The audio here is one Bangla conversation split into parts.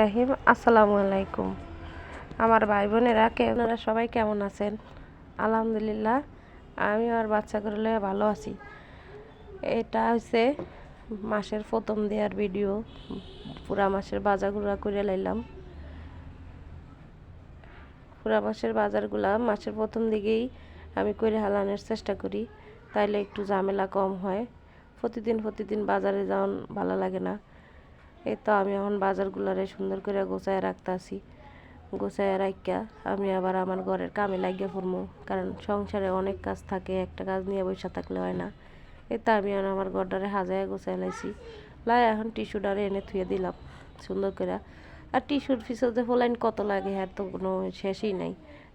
রাহিম, আসসালামু আলাইকুম। আমার ভাই বোনেরা কে সবাই কেমন আছেন? আলহামদুলিল্লাহ আমি আর বাচ্চাগুলো ভালো আছি। এটা হচ্ছে মাসের প্রথম দেওয়ার ভিডিও, পুরা মাসের বাজারগুলা করে লাইলাম। পুরা মাসের বাজারগুলা মাসের প্রথম দিকেই আমি করে হালানোর চেষ্টা করি, তাইলে একটু ঝামেলা কম হয়। প্রতিদিন প্রতিদিন বাজারে যাওয়ান ভালো লাগে না। এই তো আমি এখন বাজারগুলারে সুন্দর করে গোছায় রাখতাছি। গোছায় রাখিয়া আমি আবার আমার ঘরের কামে লাগিয়ে পড়ব কারণ সংসারে অনেক কাজ থাকে, একটা কাজ নিয়ে বসে থাকলে হয় না। তো আমি এখন আমার ঘরটারে হাজায় গোছায় লাইছি। লাই এখন টিস্যুটারে এনে থুয়ে দিলাম, সুন্দর করে। আর টিস্যুর যে ফোলাইন কত লাগে হ্যাঁ তো কোনো শেষই নাই।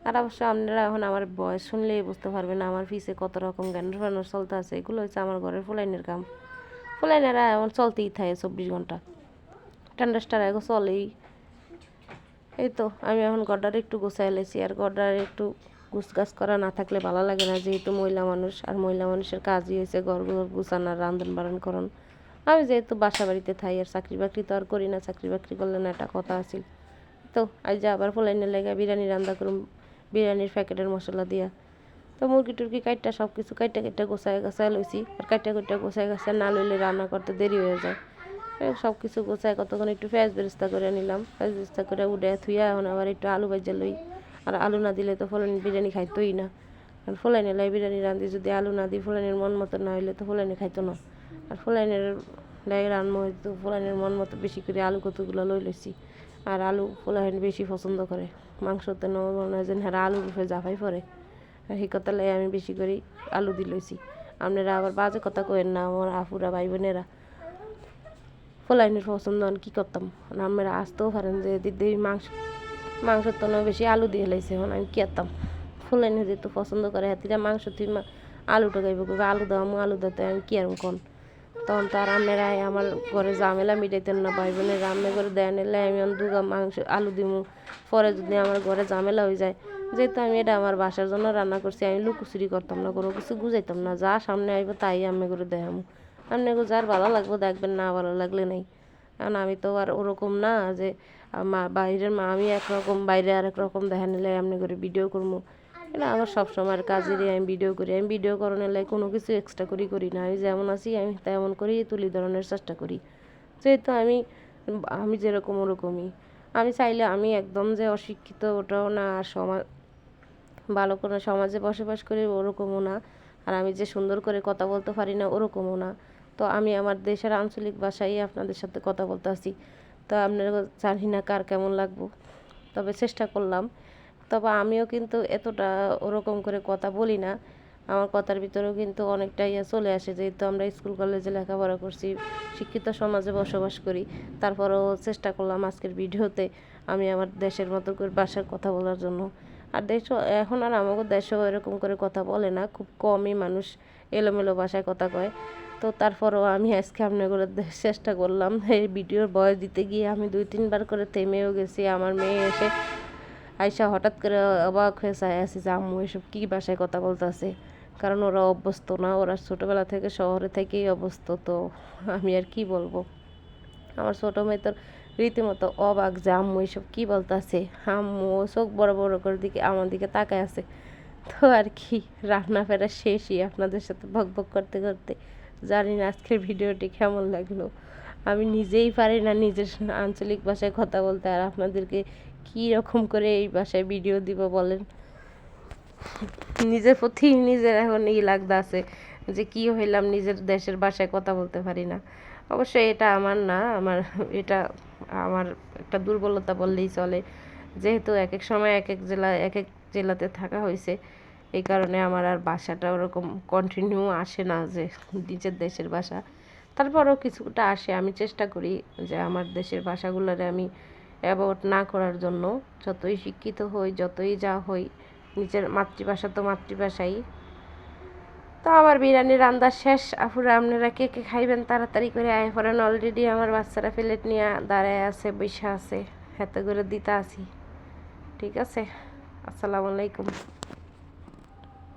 আর অবশ্য আপনারা এখন আমার বয়স শুনলেই বুঝতে পারবেন আমার পিছে কত রকম জ্ঞান ফানোর চলতে আছে এগুলো হচ্ছে আমার ঘরের ফোলাইনের কাম। ফোলাইনেরা এখন চলতেই থাকে চব্বিশ ঘণ্টা। ঠান্ডাস্টার এখন চলেই। এই তো, আমি এখন গড্ডার একটু গোছাই লেছি, আর গড্ডার একটু গুছগাছ করা না থাকলে ভালো লাগে না, যেহেতু মহিলা মানুষ, আর মহিলা মানুষের কাজই হয়েছে ঘরগুলোর গুছানোর রান্ধন বাড়ন করন। আমি যেহেতু বাসা বাড়িতে থাই, আর চাকরি বাকরি তো আর করি না চাকরি বাকরি করলে না একটা কথা আছিল তো, আজ যে আবার ফলাইনে লেগে বিরিয়ানি রান্না করুম, বিরিয়ানির প্যাকেটের মশলা দিয়া। তো মুরগি টুরগি কাইটটা সব কিছু কাইটা কাইটা গোছায় গোছায় লইছি, আর কাইটা কাইটা গোছায় গোছায় না লইলে রান্না করতে দেরি হয়ে যায়। সব কিছু গোছায় কতক্ষণ একটু পেঁয়াজ বেরেস্তা করে নিলাম। পেঁয়াজ বেরেস্তা করে উঠে থুইয়া এখন আবার একটু আলু ভাজা লই। আর আলু না দিলে তো ফলানি বিরিয়ানি খাইতোই না। আর ফলাইনে লাই বিরিয়ানি রাঁধি যদি আলু না দিই ফলাইনের মন মতো না হইলে তো ফলাইনে খাইতো না। আর ফলাইনের লাই রান্না হয়তো ফলাইনের মন মতো বেশি করে আলু কতগুলো লই লইছি। আর আলু ফলাইন বেশি পছন্দ করে। মাংসতে মনে হয় যেন হ্যাঁ আলুর উপরে জাফাই পড়ে আর সেই কথা লাই আমি বেশি করে আলু দিয়ে লইছি। আপনারা আবার বাজে কথা কয়েন না, আমার আফুরা ভাই বোনেরা ফলাইনের পছন্দ কী করতাম? আমরা আসতেও পারেন যে দিদি মাংস, মাংসর তো বেশি আলু দিয়ে লাইছে, এখন আমি কী করতাম? ফুলাইনে যেহেতু পছন্দ করে হাতিরা মাংস তুই আলু টাকাইব কবে আলু দাও আলু দিতে আমি কী আর কোন? তখন তো আর আপনারা আমার ঘরে ঝামেলা মিটাইতেন না ভাই বোনের রান্না করে দেয় নিলে আমি দুগা মাংস, আলু দিমু। পরে যদি আমার ঘরে ঝামেলা হয়ে যায়, যেহেতু আমি এটা আমার বাসার জন্য রান্না করছি, আমি লুকোচুরি করতাম না, কোনো কিছু গুজাইতাম না, যা সামনে আইব তাই আমি করে দেখামু আপনাকে যার ভালো লাগবে দেখবেন, না ভালো লাগলে নেই। কারণ আমি তো আর ওরকম না যে মা, বাইরের মা, আমি একরকম, বাইরে আরেক রকম দেখা নিলে এমনি করে ভিডিও করব এটা আমার সবসময়ের কাজেরই আমি ভিডিও করি। আমি ভিডিও করানোর লাগে কোনো কিছু এক্সট্রা করি করি না। আমি যেমন আছি, আমি তেমন করেই তুলি ধরনের চেষ্টা করি। যেহেতু আমি আমি যেরকম ওরকমই। আমি চাইলে আমি একদম যে অশিক্ষিত ওটাও না, আর সমাজ ভালো কোনো সমাজে বসবাস করি ওরকমও না। আর আমি যে সুন্দর করে কথা বলতে পারি না, ওরকমও না। তো আমি আমার দেশের আঞ্চলিক ভাষায় আপনাদের সাথে কথা বলতে আসি। তো আপনারা জানি না কার কেমন লাগবো। তবে চেষ্টা করলাম। তবে আমিও কিন্তু এতটা ওরকম করে কথা বলি না। আমার কথার ভিতরেও কিন্তু অনেকটা ইয়ে চলে আসে। যেহেতু আমরা স্কুল, কলেজে লেখাপড়া করছি, শিক্ষিত সমাজে বসবাস করি, তারপরেও চেষ্টা করলাম আজকের ভিডিওতে আমি আমার দেশের মতো করে বাসার কথা বলার জন্য। আর দেশ, এখন আর আমাকে দেশেও এরকম করে কথা বলে না। খুব কমই মানুষ এলোমেলো ভাষায় কথা কয়। তো তারপরও আমি আজকে আপনাগুলো চেষ্টা করলাম। এই ভিডিওর বয়স দিতে গিয়ে আমি দুই, তিনবার করে থেমেও গেছি। আমার মেয়ে এসে আইসা হঠাৎ করে অবাক হয়ে চাই আসি যে আম্মু, এসব কী ভাষায় কথা বলতেছে? কারণ ওরা অভ্যস্ত না, ওরা ছোটোবেলা থেকে শহরে থেকেই অভ্যস্ত, তো আমি আর কি বলব? আমার ছোটো মেয়ে তোর রীতিমতো অবাক যে, আম্মু, এসব কী বলতেছে? আম্মু, চোখ বড় বড় করে দিকে, আমার দিকে তাকায় আছে। তো আর কি রান্না ফেরা শেষই আপনাদের সাথে বক বক করতে করতে। জানি না আজকের ভিডিওটি কেমন লাগল। আমি নিজেই পারি না নিজের আঞ্চলিক ভাষায় কথা বলতে, আর আপনাদেরকে কী রকম করে এই ভাষায় ভিডিও দিব বলেন? নিজের প্রতি নিজের এখন ই লাগতে আছে যে কি হইলাম নিজের দেশের ভাষায় কথা বলতে পারি না। অবশ্যই এটা আমার না, আমার এটা আমার একটা দুর্বলতা বললেই চলে। যেহেতু এক এক সময় এক এক জেলা এক এক জেলাতে থাকা হয়েছে এই কারণে আমার আর বাসাটা ওরকম কন্টিনিউ আসে না যে নিজের দেশের ভাষা তারপরেও কিছুটা আসে। আমি চেষ্টা করি যে আমার দেশের ভাষাগুলোরে আমি অ্যাভয়েড না করার জন্য। যতই শিক্ষিত হই, যতই যা হই, নিজের মাতৃভাষা তো মাতৃভাষাই। তো আমার বিরিয়ানি রান্না শেষ। আফুরা, আপনারা কে কে খাইবেন তাড়াতাড়ি করে? আয় পড়েন অলরেডি আমার বাচ্চারা প্লেট নিয়ে দাঁড়ায় আছে বৈশা আছে। হাতে করে দিতে আসি। ঠিক আছে? আসসালামু আলাইকুম।